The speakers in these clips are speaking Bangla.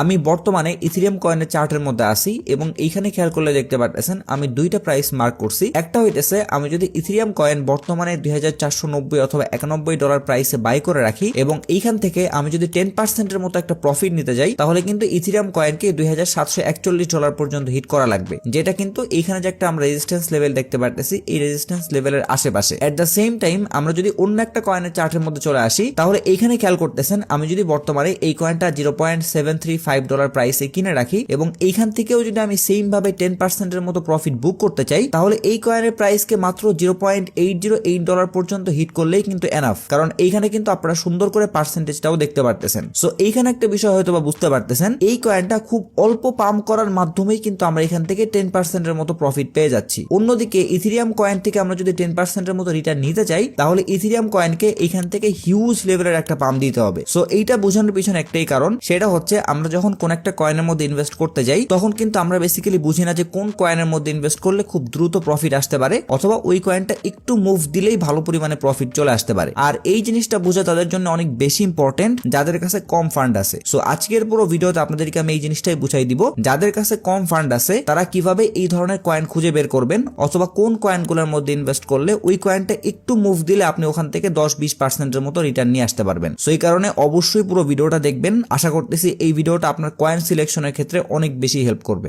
আমি বর্তমানে ইথিরিয়াম কয়েনের চার্টের মধ্যে আছি এবং এইখানে খেয়াল করলে দেখতে পারতেছেন, আমি দুইটা প্রাইস মার্ক করছি। একটা হইতেছে, আমি যদি ইথিরিয়াম কয়েন বর্তমানে দুই হাজার চারশো নব্বই অথবা একানব্বই ডলার প্রাইসে বাই করে রাখি এবং এইখান থেকে আমি যদি টেন পার্সেন্টের মতো একটা প্রফিট নিতে যাই, তাহলে কিন্তু ইথিরিয়াম কয়েনকে দুই হাজার সাতশো একচল্লিশ ডলার পর্যন্ত হিট করা লাগবে। যেটা কিন্তু এইখানে যে একটা আমরা রেজিস্ট্যান্স লেভেল দেখতে পারতেছি, এই রেজিস্ট্যান্স লেভেলের আশেপাশে। এট দ্য সেম টাইম আমরা যদি অন্য একটা কয়েনের চার্টের মধ্যে চলে আসি, তাহলে এইখানে খেয়াল করতেছেন, আমি যদি বর্তমানে এই কয়েনটা zero point seven three five dollar প্রাইসে কিনে রাখি এবং এইখান থেকেও যদি আমি সেম ভাবে টেন পার্সেন্টের মতো প্রফিট বুক করতে চাই, তাহলে এই কয়েনের প্রাইসকে মাত্র zero point eight zero eight dollar পর্যন্ত হিট করলেই কিন্তু এনাফ কারণ এইখানে কিন্তু আপনারা সুন্দর করে পার্সেন্টেজটাও দেখতে পারতেছেন। সো এইখানে একটা বিষয় হয়তো বা বুঝতে পারতেছেন, এই কয়েনটা খুব অল্প পাম্প করার মাধ্যমেই কিন্তু আমরা এখান থেকে টেন পার্সেন্টের মতো প্রফিট পেয়ে যাচ্ছি। অন্যদিকে ইথিরিয়াম কয়েন থেকে আমরা যদি টেন পার্সেন্টের মতো রিটার্ন নিতে চাই, তাহলে ইথিরিয়াম কয়েনকে এখান থেকে হিউজ লেভেলের একটা পাম্প দিতে হবে। সো এইটা বোঝানোর পিছনে একটাই কারণ, সেটা হচ্ছে আমরা যখন কোন একটা কয়েনের মধ্যে ইনভেস্ট করতে যাই, তখন কিন্তু আমরা বেসিক্যালি বুঝি না যে কোন কয়েনের মধ্যে ইনভেস্ট করলে খুব দ্রুত প্রফিট আসতে পারে, অথবা ওই কয়েনটা একটু মুভ দিলেই ভালো পরিমাণে প্রফিট চলে আসতে পারে। আর এই জিনিসটা বোঝা তাদের জন্য অনেক বেশি ইম্পর্টেন্ট যাদের কাছে কম ফান্ড আছে। সো আজকের পুরো ভিডিওতে আপনাদেরকে আমি এই জিনিসটাই বুঝাই দিব, যাদের কাছে কম ফান্ড আছে, তারা কীভাবে এই ধরনের কয়েন খুঁজে বের করবেন, অথবা কোন কয়েনগুলোর মধ্যে ইনভেস্ট করলে ওই কয়েনটা একটু মুভ দিলে আপনি ওখান থেকে দশ বিশ পার্সেন্টের মতো রিটার্ন নিয়ে আসতে পারবেন। সো এই কারণে অবশ্যই পুরো ভিডিওটা দেখবেন। আশা করতেছি এই ভিডিওটা আপনার কয়েন সিলেকশনের ক্ষেত্রে অনেক বেশি হেল্প করবে।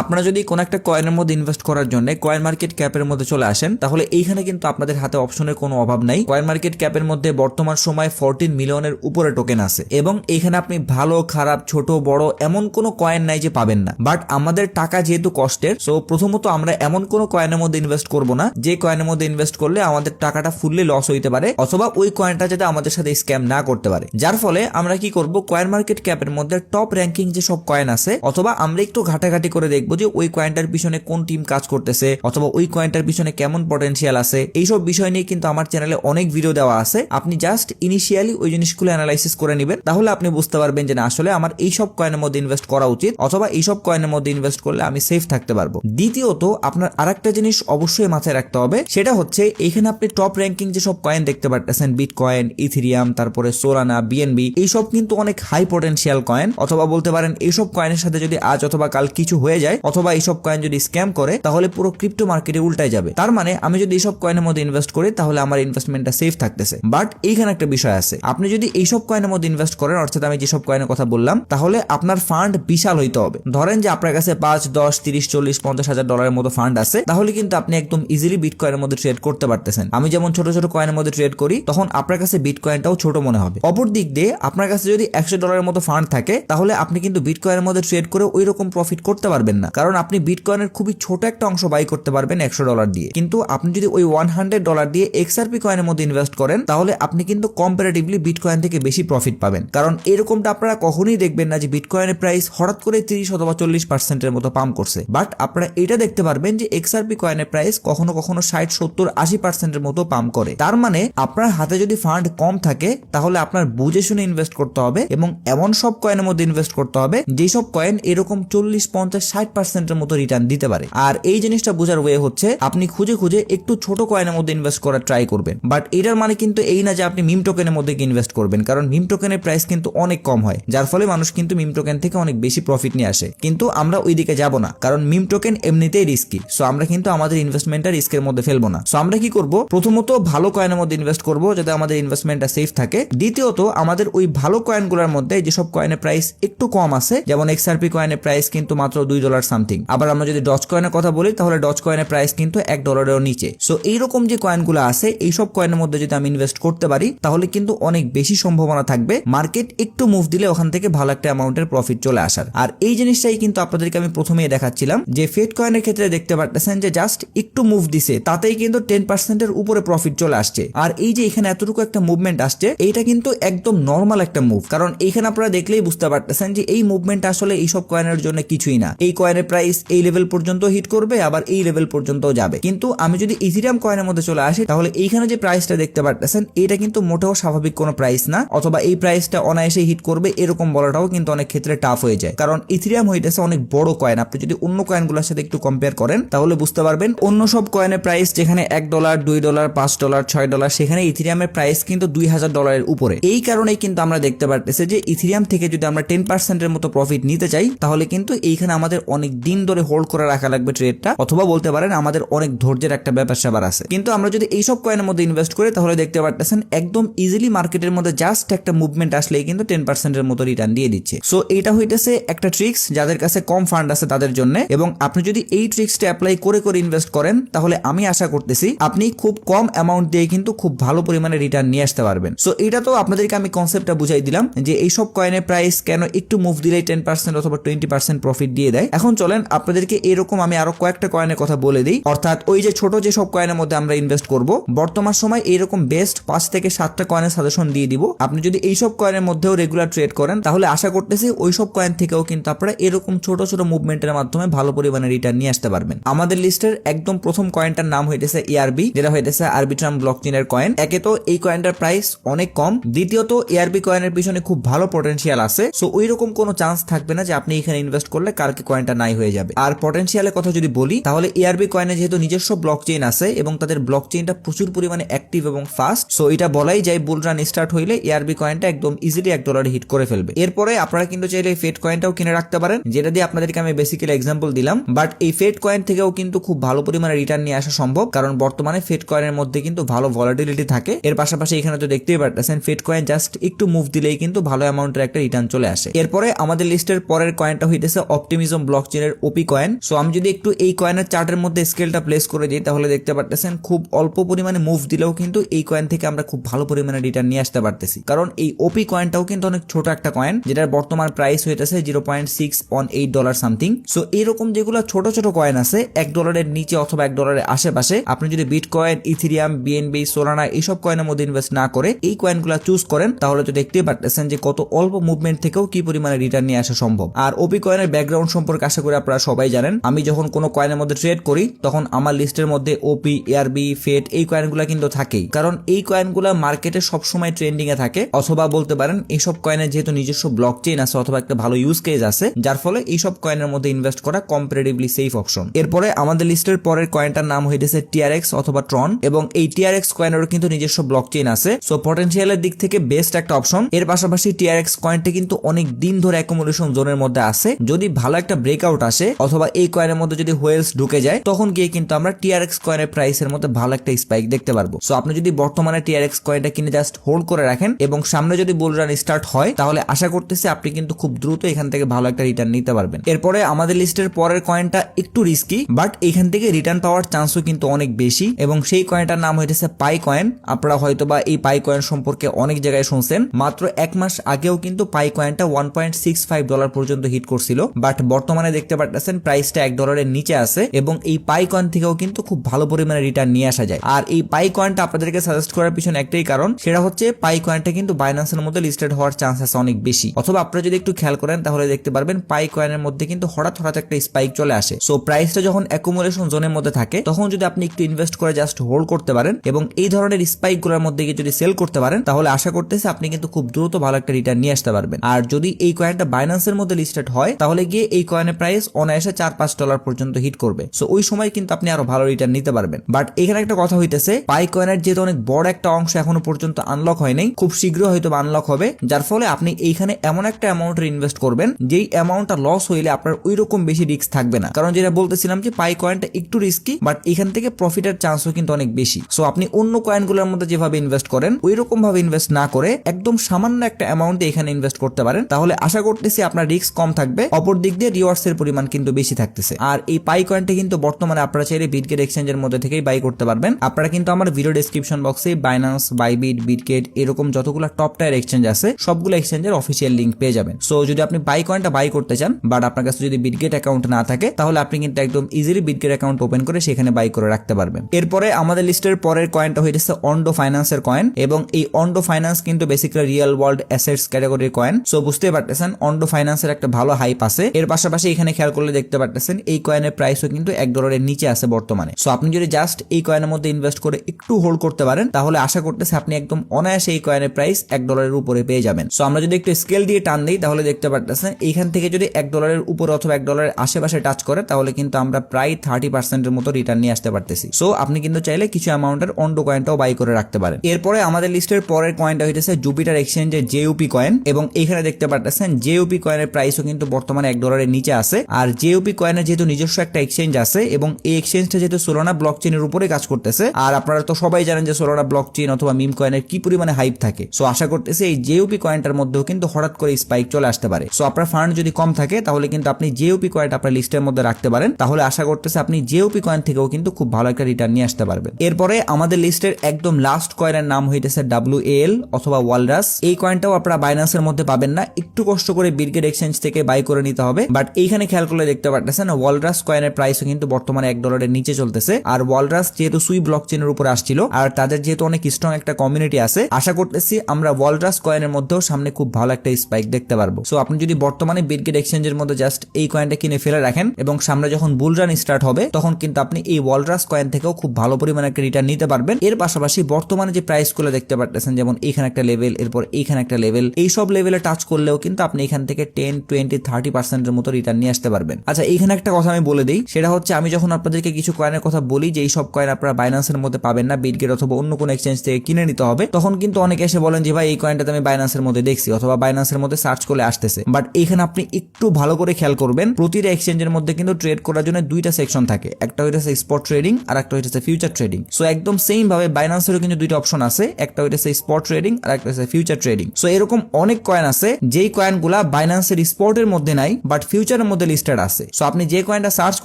আপনারা যদি কোন একটা কয়েনের মধ্যে ইনভেস্ট করার জন্য কয়েন মার্কেট ক্যাপের মধ্যে চলে আসেন, তাহলে এইখানে কিন্তু আপনাদের হাতে অপশনের কোনো অভাব নাই। কয়েন মার্কেট ক্যাপের মধ্যে বর্তমান সময় ফোরটিন মিলিয়নের উপরে টোকেন আছে এবং এইখানে আপনি ভালো, খারাপ, ছোট, বড় এমন কোনো কয়েন নাই যে পাবেন না। বাট আমাদের টাকা যেহেতু কষ্টের সো প্রথমত আমরা এমন কোনো কয়েনের মধ্যে ইনভেস্ট করব না। যে কয়েনের মধ্যে ইনভেস্ট করলে আমাদের টাকাটা ফুললি লস হইতে পারে, অথবা ওই কয়েনটা যাতে আমাদের সাথে স্ক্যাম না করতে পারে। যার ফলে আমরা কি করব কয়েন মার্কেট ক্যাপের মধ্যে টপ র্যাঙ্কিং যে সব কয়েন আছে, অথবা আমরা একটু ঘাটাঘাটি করে দেখব যে ওই কয়েনটার পিছনে কোন টিম কাজ করতেছে অথবা ওই কয়েনটার পিছনে কেমন পটেনশিয়াল আছে। এইসব বিষয় নিয়ে কিন্তু আমার চ্যানেলে অনেক ভিডিও দেওয়া আছে। আপনি জাস্ট ইনিশিয়ালি ওই জিনিসগুলো অ্যানালাইসিস করে নেবেন। তাহলে আপনি বুঝতে পারবেন যে না, আসলে আমার এইসব কয়েনের মধ্যে ইনভেস্ট করা উচিত অথবা এইসব কয়েনের মধ্যে ইনভেস্ট করলে আমি সেফ থাকতে পারব। দ্বিতীয়ত, আপনার আরেকটা জিনিস অবশ্যই মাথায় রাখতে হবে, সেটা হচ্ছে এখানে আপনি টপ র্যাঙ্কিং যেসব কয়েন দেখতে পারতেছেন বিট কয়েন ইথিরিয়াম তারপরে সোলানা বিএনবি এইসব কিন্তু অনেক হাই পটেনশিয়াল কয়েন অথবা বলতে পারেন এইসব কয়েনের সাথে যদি আজ অথবা কাল কিছু হয়ে যায় অথবা এইসব কয়েন যদি স্ক্যাম করে, তাহলে পুরো ক্রিপ্টো মার্কেটে উল্টায় যাবে। তার মানে আমি যদি এইসব কয়েনের মধ্যে ইনভেস্ট করি, তাহলে আমার ইনভেস্টমেন্টটা সেফ থাকতেছে। বাট এইখানে একটা বিষয় আছে। আপনি যদি এইসব কয়েনের মধ্যে ইনভেস্ট করেন, অর্থাৎ আমি যেসব কয়েনের কথা বললাম, তাহলে আপনার ফান্ড বিশাল হইতে হবে। ধরেন যে আপনার কাছে পাঁচ, দশ, তিরিশ, চল্লিশ, পঞ্চাশ হাজার ডলারের মতো ফান্ড আছে, তাহলে কিন্তু আপনি একদম ইজিলি বিট কয়েনের মধ্যে ট্রেড করতে পারতেছেন। আমি যেমন ছোট ছোট কয়েনের মধ্যে ট্রেড করি, তখন আপনার কাছে বিট কয়েনটাও ছোট মনে হবে। অপর দিক দিয়ে, আপনার কাছে যদি একশো ডলারের মতো ফান্ড থাকে, তাহলে আপনি কিন্তু বিট কয়েনের মধ্যে ট্রেড করে ওই রকম প্রফিট করতে পারবেন না। কারণ আপনি বিট কয়েনের খুবই ছোট একটা অংশ বাই করতে পারবেন একশো ডলার দিয়ে। কিন্তু আপনি যদি ওই ওয়ান হান্ড্রেড ডলার দিয়ে এক্সআরপি কয়েনের মধ্যে ইনভেস্ট করেন, তাহলে আপনি কিন্তু কম্পারেটিভলি বিট কয়েন থেকে বেশি প্রফিট পাবেন। কারণ এরকমটা আপনারা কখনোই দেখবেন না যে বিট কয়েনের প্রাইস হঠাৎ করে তিরিশ অথবা চল্লিশ পার্সেন্টের মতো পাম্প করছে। বাট আপনারা এটা দেখতে পারবেন যে এক্সআরপি কয়েনের প্রাইস কখনো কখনো ষাট, সত্তর, আশি পার্সেন্টের মতো পাম্প করে। তার মানে আপনার হাতে যদি ফান্ড কম থাকে, তাহলে আপনার বুঝে শুনে ইনভেস্ট করতে হবে এবং এমন সব কয়েনের মধ্যে ইনভেস্ট করতে হবে, যেসব কয়েন এরকম চল্লিশ, পঞ্চাশ, ষাট পার্সেন্টের মতো রিটার্ন দিতে পারে। আর এই জিনিসটা বোঝার ওয়ে হচ্ছে, আপনি খুঁজে খুঁজে একটু ছোট কয়েনের মধ্যে ইনভেস্ট করার ট্রাই করবেন। বাট এটার মানে কিন্তু এই না যে আপনি মিম টোকেনের মধ্যে ইনভেস্ট করবেন, কারণ মিম টোকেনের প্রাইস কিন্তু অনেক কম হয়, যার ফলে মানুষ কিন্তু মিম টোকেন থেকে অনেক বেশি প্রফিট নিয়ে আসে। কিন্তু আমরা ওই দিকে যাব না, কারণ মিম টোকেন এমনিতেই রিস্কি সো আমরা কিন্তু আমাদের ইনভেস্টমেন্টটা রিস্কের মধ্যে ফেলব না। সো আমরা কি করব? প্রথমত ভালো কয়েনের মধ্যে ইনভেস্ট করব, যাতে আমাদের ইনভেস্টমেন্টটা সেফ থাকে। দ্বিতীয়ত, আমাদের ওই ভালো কয়েনগুলোর মধ্যে যেসব কয়েনের প্রাইস একটু কম আছে, যেমন এক্সআরপি কয়েনের প্রাইস কিন্তু মাত্র দুই ডলার সামথিং আবার আমরা যদি ডচ কয়েনের কথা বলি, তাহলে ডচ কয়েনের প্রাইস কিন্তু এক ডলারেরও নিচে। সো এইরকম যে কয়েনগুলো আছে, এইসব কয়েনের মধ্যে যদি আমি ইনভেস্ট করতে পারি, তাহলে কিন্তু অনেক বেশি সম্ভাবনা থাকবে মার্কেট একটু মুভ দিলে ওখান থেকে ভালো একটা অ্যামাউন্টের প্রফিট চলে আসার। আর এই জিনিসটাই কিন্তু আপনাদেরকে আমি প্রথমেই দেখাচ্ছিলাম যে ফেড কয়েনের ক্ষেত্রে দেখতে পারতেছেন যে জাস্ট একটু মুভ দিছে, তাতেই কিন্তু টেন পার্সেন্টের উপরে প্রফিট চলে আসছে। আর এই যে এখানে এতটুকু একটা মুভমেন্ট আসছে, এইটা কিন্তু একদম নর্মাল একটা মুভ কারণ এইখানে আপনারা দেখলেই বুঝতে পারতেছেন যে এই মুভমেন্ট আসলে এইসব কয়েনের জন্য কিছুই না। এই কয়েন কয়েনের প্রাইস এই লেভেল পর্যন্ত হিট করবে, আবার এই লেভেল পর্যন্ত যাবে। কিন্তু আমি যদি ইথিরিয়াম কয়েনের মধ্যে চলে আসি, তাহলে এইখানে যে প্রাইসটা দেখতে পারতেছেন এটা কিন্তু মোটেও স্বাভাবিক কোনো প্রাইস না, অথবা এই প্রাইসটা অনায়াসে হিট করবে, এরকম বলাটাও কিন্তু অনেক ক্ষেত্রে টাফ হয়ে যায়। কারণ ইথিরিয়াম হইতেছে অনেক বড় কয়েন আপনি যদি অন্য কয়েনগুলোর সাথে একটু কম্পেয়ার করেন, তাহলে বুঝতে পারবেন অন্য সব কয়েনের প্রাইস যেখানে এক ডলার দুই ডলার পাঁচ ডলার ছয় ডলার সেখানে ইথিরিয়ামের প্রাইস কিন্তু দুই হাজার ডলারের উপরে। এই কারণেই কিন্তু আমরা দেখতে পারতেছি যে ইথিরিয়াম থেকে যদি আমরা টেন পার্সেন্টের মতো প্রফিট নিতে চাই, তাহলে কিন্তু এইখানে আমাদের অনেক দিন ধরে হোল্ড করে রাখা লাগবে ট্রেডটা অথবা বলতে পারেন আমাদের অনেক ধৈর্যের একটা ব্যাপার স্যাপার আছে। কিন্তু আমরা যদি এইসব কয়েনের মধ্যে ইনভেস্ট করি, তাহলে দেখতে পারতেছেন একদম ইজিলি মার্কেটের মধ্যে জাস্ট একটা মুভমেন্ট আসলেই কিন্তু টেন পার্সেন্টের মতো রিটার্ন দিয়ে দিচ্ছে। সো এইটা হইতেছে একটা ট্রিক্স যাদের কাছে কম ফান্ড আছে তাদের জন্য, এবং আপনি যদি এই ট্রিক্সটা অ্যাপ্লাই করে করে ইনভেস্ট করেন, তাহলে আমি আশা করতেছি আপনি খুব কম অ্যামাউন্ট দিয়ে কিন্তু খুব ভালো পরিমাণে রিটার্ন নিয়ে আসতে পারবেন। সো এটা তো আপনাদেরকে আমি কনসেপ্টটা বুঝাই দিলাম যে এইসব কয়েনের প্রাইস কেন একটু মুভ দিলেই টেন পার্সেন্ট অথবা টোয়েন্টি পার্সেন্ট প্রফিট দিয়ে দেয়। এখন চলেন আপনাদেরকে এরকম আমি আরও কয়েকটা কয়েনের কথা বলে দিই। অর্থাৎ ওই যে ছোট যে সব কয়েনের মধ্যে আমরা ইনভেস্ট করব, বর্তমান সময় এরকম বেস্ট পাঁচ থেকে সাতটা কয়েনের সাজেশন দিয়ে দিব। আপনি যদি এইসব কয়েনের মধ্যেও রেগুলার ট্রেড করেন, তাহলে আশা করতেছি ওই সব কয়েন থেকেও কিন্তু আপনারা এরকম ছোট ছোট মুভমেন্টের মাধ্যমে ভালো পরিমাণে রিটার্ন নিয়ে আসতে পারবেন। আমাদের লিস্টের একদম প্রথম কয়েনটার নাম হইতেছে ইআরবি যেটা হইতেছে আরবিট্রাম ব্লকচেনের কয়েন একে তো এই কয়েনটার প্রাইস অনেক কম। দ্বিতীয়ত এআরবি কয়েনের পিছনে খুব ভালো পটেনশিয়াল আছে। সো ওই রকম কোনো চান্স থাকবে না যে আপনি এখানে ইনভেস্ট করলে কালকে কয়েনটা নাই হয়ে যাবে। আর পটেনশিয়ালের কথা যদি বলি, তাহলে এআরবি কয়েনে যেহেতু নিজস্ব ব্লক চেইন আছে এবং তাদের ব্লক চেইনটা প্রচুর পরিমাণে অ্যাক্টিভ এবং ফাস্ট সো এটা বলাই যায় বুল রান স্টার্ট হইলে এআরবি কয়েনটা একদম ইজিলি এক ডলারে হিট করে ফেলবে। এরপরে আপনারা কিন্তু চাইলে ফেট কয়েনটাও কিনে রাখতে পারেন, যেটা দিয়ে আপনাদেরকে আমি বেসিক্যালি এক্সাম্পল দিলাম। বাট এই ফেট কয়েন থেকেও কিন্তু খুব ভালো পরিমাণে রিটার্ন নিয়ে আসা সম্ভব, কারণ বর্তমানে ফেট কয়েনের মধ্যে কিন্তু ভালো ভলাটিলিটি থাকে। এর পাশাপাশি এখানে তো দেখতেই পারতেছেন ফেট কয়েন জাস্ট একটু মুভ দিলেই কিন্তু ভালো অ্যামাউন্টের একটা রিটার্ন চলে আসে। এরপরে আমাদের লিস্টের পরের কয়েনটা হইতেছে অপটিমিজম ব্লক চেনের ওপি কয়েন সো আমি যদি একটু এই কয়েনের চার্টের মধ্যে স্কেলটা প্লেস করে দিই, তাহলে দেখতে পারতেছেন খুব অল্প পরিমাণে মুভ দিলেও কিন্তু এই কয়েন থেকে আমরা খুব ভালো পরিমাণে রিটার্ন নিয়ে আসতে পারতেছি। কারণ এই ওপি কয়েনটাও কিন্তু অনেক ছোট একটা কয়েন যেটার বর্তমান প্রাইস হইতেছে zero point six one eight dollar something so এরকম যেগুলো ছোট ছোট কয়েন আছে, এক ডলারের নিচে অথবা এক ডলারের আশেপাশে, আপনি যদি bitcoin Ethereum BNB Solana এইসব কয়েনের মধ্যে ইনভেস্ট না করে এই কয়েনগুলো চুজ করেন, তাহলে তো দেখতেই পারতেছেন যে কত অল্প মুভমেন্ট থেকেও কি পরিমাণে রিটার্ন নিয়ে আসা সম্ভব। আর ওপি কয়েনের ব্যাকগ্রাউন্ড সম্পর্কে আশা করি আপনারা সবাই জানেন, আমি যখন কোনো কয়েনের মধ্যে ট্রেড করি, তখন আমার লিস্টের মধ্যে ওপি এআরবি ফেট এই কয়েনগুলো কিন্তু থাকেই। কারণ এই কয়েনগুলো মার্কেটে সবসময় ট্রেন্ডিং এ থাকে, অথবা বলতে পারেন এইসব কয়েনের যেহেতু নিজস্ব ব্লক চেইন আছে অথবা একটা ভালো ইউজ কেস আছে, যার ফলে এইসব কয়েনের মধ্যে ইনভেস্ট করা কম্পারেটিভলি সেফ অপশন এরপরে আমাদের লিস্টের পরের কয়েনটার নাম হইতেছে টিআরএক্স অথবা ট্রন এবং এই টিআরএক্স কয়েনেরও কিন্তু নিজস্ব ব্লক চেইন আছে সো পটেনশিয়ালের দিক থেকে বেস্ট একটা অপশন এর পাশাপাশি টিআরএক্স কয়েনটা কিন্তু অনেক দিন ধরে অ্যাকোমোডেশন জোনের মধ্যে আছে। যদি ভালো একটা ব্রেকআউট আসে, অথবা এই কয়েনের মধ্যে যদি হোয়েলস ঢুকে যায়, তখন গিয়ে কিন্তু আমরা টিআরএক্স কয়েনের প্রাইসের মধ্যে ভালো একটা স্পাইক দেখতে পারব। সো আপনি যদি বর্তমানে টিআরএক্স কয়েনটা কিনে জাস্ট হোল্ড করে রাখেন, এবং সামনে যদি বুল রান স্টার্ট হয়, তাহলে আশা করতেছি আপনি কিন্তু খুব দ্রুত এখান থেকে ভালো একটা রিটার্ন নিতে পারবেন। এরপরে আমাদের লিস্টের পরের কয়েনটা একটু রিস্কি বাট এখান থেকে রিটার্ন পাওয়ার চান্সও কিন্তু অনেক বেশি, এবং সেই কয়েনটার নাম হইতেছে পাই কয়েন আপনারা হয়তো বা এই পাই কয়েন সম্পর্কে অনেক জায়গায় শুনছেন, মাত্র এক মাস আগেও কিন্তু পাই কয়েনটা one point six five dollar পর্যন্ত হিট করছিল বাট বর্তমানে দেখতে পারতেছেন প্রাইসটা এক ডলারের নিচে আছে এবং এই পাই কয়েন থেকেও কিন্তু খুব ভালো পরিমাণে রিটার্ন নিয়ে আসা যায়। আর এই পাই কয়েনটা আপনাদেরকে সাজেস্ট করার পিছনে একটাই কারণ, সেটা হচ্ছে পাই কয়েনটা কিন্তু বাইন্যান্সের মধ্যে লিস্টেড হওয়ার চান্স আছে অনেক বেশি। অথবা আপনারা যদি একটু খেয়াল করেন, তাহলে দেখতে পারবেন পাই কয়েনের মধ্যে কিন্তু হঠাৎ হঠাৎ একটা স্পাইক চলে আসে। সো প্রাইসটা যখন অ্যাকুমুলেশন জোনের মধ্যে থাকে, তখন যদি আপনি একটু ইনভেস্ট করে জাস্ট হোল্ড করতে পারেন এবং এই ধরনের স্পাইকগুলোর মধ্যে গিয়ে যদি সেল করতে পারেন, তাহলে আশা করতেছি আপনি কিন্তু খুব দ্রুত ভালো একটা রিটার্ন নিয়ে আসতে পারবেন। আর যদি এই কয়েনটা বাইন্যান্সের মধ্যে লিস্টেড হয়, তাহলে গিয়ে এই কয়েনের প্রাইস অনায়াসে চার পাঁচ ডলার পর্যন্ত হিট করবে। সো ওই সময় কিন্তু আপনি আরও ভালো রিটার্ন নিতে পারবেন। বাট এখানে একটা কথা হইতেছে পাই কয়েনের যেহেতু অনেক বড় একটা অংশ এখনও পর্যন্ত আনলক হয়নি খুব শীঘ্র হয়তো আনলক হবে, যার ফলে আপনি এইখানে এমন একটা অ্যামাউন্টের ইনভেস্ট করবেন, যেই অ্যামাউন্টটা লস হইলে আপনার ওই রকম বেশি রিস্ক থাকবে না। কারণ যেটা বলতেছিলাম যে পাই কয়েনটা একটু রিস্কি বাট এখান থেকে প্রফিটের চান্সও কিন্তু অনেক বেশি। সো আপনি অন্য কয়েনগুলোর মধ্যে যেভাবে ইনভেস্ট করেন ওই রকম ভাবে ইনভেস্ট না করে একদম সামান্য একটা অ্যামাউন্টে এখানে ইনভেস্ট করতে পারেন। তাহলে আশা করতেছি আপনার রিস্ক কম থাকবে। অপর দিক দিয়ে রিওয়ার্ডস এর পরিমাণ কিন্তু বেশি থাকতেছে। আর এই পাই কয়েনটা কিন্তু বর্তমানে আপনারা চাইলে বিটগেট এক্সচেঞ্জের মধ্যে থেকেই বাই করতে পারবেন। আপনারা কিন্তু আমার ভিডিও ডেসক্রিপশন বক্সে বাইনান্স বাইবিট বিটগেট এরকম যতগুলো টপ টায়ার এক্সচেঞ্জ আছে, সবগুলো এক্সচেঞ্জের অফিসিয়াল লিঙ্ক পেয়ে যাবেন। সো যদি আপনি বাই কয়েনটা বাই করতে চান বাট আপনার কাছে যদি বিটগেট অ্যাকাউন্ট না থাকে, তাহলে আপনি কিন্তু একদম ইজিলি বিটগেট অ্যাকাউন্ট ওপেন করে সেখানে বাই করে রাখতে পারবেন। এরপরে আমাদের লিস্টের পরের কয়েনটা হইতেছে অন্ডো ফাইন্যান্সের কয়েন এবং এই অন্ডো ফাইন্যান্স কিন্তু বেসিক্যালি রিয়েল ওয়ার্ল্ড অ্যাসেটস ক্যাটাগরির কয়েন সো বুঝতে পারতেছেন অন্ডো ফাইন্যান্সের একটা ভালো হাইপ আছে। এর পাশাপাশি এখানে খেয়াল করলে দেখতে পারতেছেন, এই কয়েনের প্রাইসও কিন্তু এক ডলারের নিচে আছে বর্তমানে। সো আপনি যদি জাস্ট এই কয়েনের মধ্যে ইনভেস্ট করে একটু হোল্ড করতে পারেন, তাহলে আশা করতেছে আপনি একদম অনায়াসে এই কয়েনের প্রাইস এক ডলারের উপরে পেয়ে যাবেন। সো আমরা যদি একটু স্কেল দিয়ে টান দিই, তাহলে দেখতে পারতেছেন, এইখান থেকে যদি এক ডলারের উপরে অথবা এক ডলারের আশেপাশে টাচ করে, তাহলে কিন্তু আমরা প্রায় থার্টি পার্সেন্টের মতো রিটার্ন নিয়ে আসতে পারতেছি। সো আপনি কিন্তু চাইলে কিছু অ্যামাউন্টের অন্ড কয়েনটাও বাই করে রাখতে পারেন। এরপরে আমাদের লিস্টের পরের কয়েনটা হইতেছে জুপিটার এক্সচেঞ্জের জেউপি কয়েন এবং এখানে দেখতে পারতেছেন জেউপি কয়েনের প্রাইসও কিন্তু বর্তমানে এক ডলারের নিচে আছে। আর জেউপি কয়েনের যেহেতু নিজস্ব একটা এক্সচেঞ্জ আছে এবং এই এক্সচেঞ্জটা যেহেতু সোলানা ব্লক চেনের উপরে কাজ করতেছে, আর আপনারা তো সবাই জানেন যে সোলানা ব্লক চেন অথবা মিম কয়েনের কি পরিমাণে হাইপ থাকে। সো আশা করতেছি এই জেউপি কয়েনটার মধ্যেও কিন্তু হঠাৎ করে স্পাইক চলে আসতে পারে। সো আপনার ফান্ড যদি কম থাকে, তাহলে কিন্তু আপনি জেউপি কয়েনটা আপনার লিস্টের মধ্যে রাখতে পারেন। তাহলে আশা করতেছে আপনি জেওপি কয়েন থেকেও কিন্তু খুব ভালো একটা রিটার্ন নিয়ে আসতে পারবেন। এরপরে আমাদের লিস্টের একদম লাস্ট কয়েনের নাম হইতেছে ডাব্লিউ এল অথবা ওয়ালরাস এই কয়েনটাও আপনারা বাইন্যান্সের মধ্যে পাবেন না। একটু কষ্ট করে বিরগেট এক্সচেঞ্জ থেকে বাই করে নিতে হবে। বাট এইখানে খেয়াল করলে দেখতে পারতেছেন ওয়ালরাস কয়েনের প্রাইসও কিন্তু বর্তমানে এক ডলারের নিচে চলতেছে। আর ওয়ালরাস যেহেতু সুই ব্লক চেনের উপর আসছিল, আর তাদের যেহেতু অনেক স্ট্রং একটা কমিউনিটি আছে, আশা করতেছি আমরা ওয়ালরাস কয়েনের মধ্যেও সামনে খুব ভালো একটা স্পাইক দেখতে পারব। সো আপনি যদি বর্তমানে বিটগেট এক্সচেঞ্জের মধ্যে জাস্ট এই কয়েনটা কিনে ফেলে রাখেন এবং সামনে যখন বুল রান স্টার্ট হবে, তখন কিন্তু আপনি এই ওয়ালরাস কয়েন থেকেও খুব ভালো পরিমাণে একটা রিটার্ন নিতে পারবেন। এর পাশাপাশি বর্তমানে যে প্রাইসগুলো দেখতে পারতেছেন, যেমন এইখানে একটা লেভেল এরপর এইখানে একটা লেভেল এই সব লেভেলে টাচ করলেও কিন্তু আপনি এখান থেকে টেন টোয়েন্টি থার্টি পার্সেন্টের মতো রিটার্ন নিয়ে আসতে পারবেন। আচ্ছা এইখানে একটা কথা আমি বলে দিই, সেটা হচ্ছে আমি যখন আপনাদেরকে কিছু কয়েনের কথা বলি, যে এই সব কয়েন আপনারা বাইন্যান্সের মধ্যে পাবেন না বিটগেট অথবা অন্য কোনো এক্সচেঞ্জ থেকে কিনে নিতে হবে, তখন কিন্তু অনেকে এসে বলেন যে, ভাই, এই কয়েনটা আমি বাইন্যান্সের মধ্যে দেখছি, অথবা বাইন্যান্সের মধ্যে সার্চ করলে আসতেছে। বাট এখানে আপনি একটু ভালো করে খেয়াল করবেন, প্রতিটা এক্সচেঞ্জের মধ্যে কিন্তু ট্রেড করার জন্য দুইটা সেকশন থাকে। একটা হইতেছে স্পট ট্রেডিং আর একটা হইতেছে ফিউচার ট্রেডিং সো একদম সেম ভাবে বাইন্যান্সেরও কিন্তু দুইটা অপশন আছে। একটা হইতেছে স্পট ট্রেডিং আর একটা হচ্ছে ফিউচার ট্রেডিং সো এরকম অনেক কয়েন আছে, যেই কয়েনগুলা বাইন্যান্সের স্পটের মধ্যে নাই বাট ফিউচারের মধ্যে লিস্টেড আছে। সো আপনি যে কয়েনটা সার্চ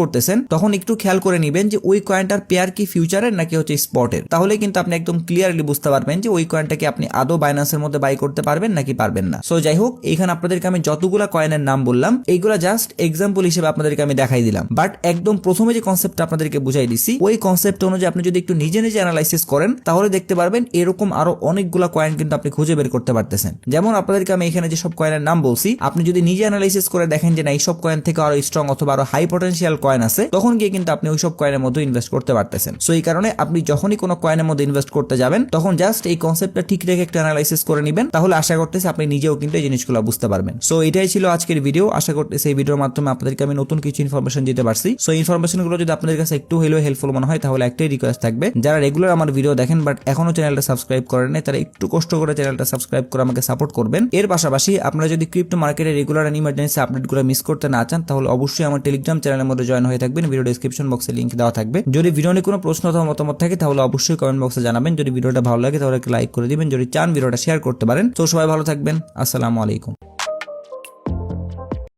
করতেছেন, তখন একটু খেয়াল করে নিবেন যে ওই কয়েনটার পেয়ার কি ফিউচারের নাকি হচ্ছে স্পটের তাহলে কিন্তু আপনি একদম ক্লিয়ারলি বুঝতে পারবেন যে ওই কয়েনটাকে আপনি আদৌ বাইন্যান্সের মধ্যে বাই করতে পারবেন নাকি পারবেন না। সো যাই হোক, এখানে আপনাদেরকে আমি যতগুলা কয়েনের নাম বললাম, এইগুলা জাস্ট এক্সাম্পল হিসেবে আপনাদেরকে আমি দেখাই দিলাম। বাট একদম প্রথমে যে কনসেপ্টটা আপনাদেরকে বুঝাই দিছি, ওই কনসেপ্ট অনুযায়ী আপনি যদি একটু নিজে নিজে অ্যানালাইসিস করেন, তাহলে দেখতে পারবেন এরকম আরও অনেকগুলা কয়েন কিন্তু আপনি খুঁজে বের করতে পারতেছেন। যেমন আপনাদেরকে আমি এখানে যে সব কয়েনের নাম বলছি, আপনি যদি নিজে অ্যানালাইসিস করে দেখেন যে না, এইসব কয়েন থেকে আরও স্ট্রং অথবা আরও হাই পটেন্সিয়াল কয়েন আছে, তখন গিয়ে কিন্তু আপনি ওইসব কয়েনের মধ্যে ইনভেস্ট করতে পারতেছেন। সো এই কারণে আপনি যখনই কোনো কয়েনের মধ্যে ইনভেস্ট করতে যাবেন, তখন জাস্ট এই কনসেপ্টটা ঠিক রেখে একটা অ্যানালাইসিস করে নেবেন, তাহলে আশা করতেছি আপনি নিজেও কিন্তু এই জিনিসগুলো বুঝতে পারবেন। সো এটাই ছিল আজকের ভিডিও আশা করতেছি এই ভিডিওর মাধ্যমে আপনাদেরকে আমি নতুন কিছু ইনফরমেশন দিতে পারছি। সো ইনফরমেশনগুলো যদি আপনাদের কাছে একটু হলেও হেল্পফুল মনে হয়, তাহলে একটাই রিকোয়েস্ট থাকবে। যারা রেগুলার আমার ভিডিও দেখেন বাট এখনও চ্যানেলটা সাবস্ক্রাইব করেন নাই, তারা একটু কষ্ট করে চ্যানেলটা সাবস্ক্রাইব করে আমাকে সাপোর্ট করবেন। এর পাশাপাশি আপনারা যদি ক্রিপ্টো মার্কেটে রেগুলার এন্ড ইমার্জেন্সি আপডেটগুলো মিস করতে না চান, তাহলে অবশ্যই আমার টেলিগ্রাম চ্যানেলের মধ্যে জয়েন হয়ে থাকবেন। ভিডিও ডিসক্রিপশন বক্সে লিংক দেওয়া থাকবে। যদি ভিডিও নিয়ে কোনো প্রশ্ন অথবা মতামত থাকে, তাহলে অবশ্যই কমেন্ট বক্সে জানাবেন। যদি ভিডিওটা ভালো লাগে, তাহলে লাইক করে দিবেন। যদি চান ভিডিওটা শেয়ার করতে পারেন। তো সবাই ভালো থাকবেন। আসসালামু আলাইকুম।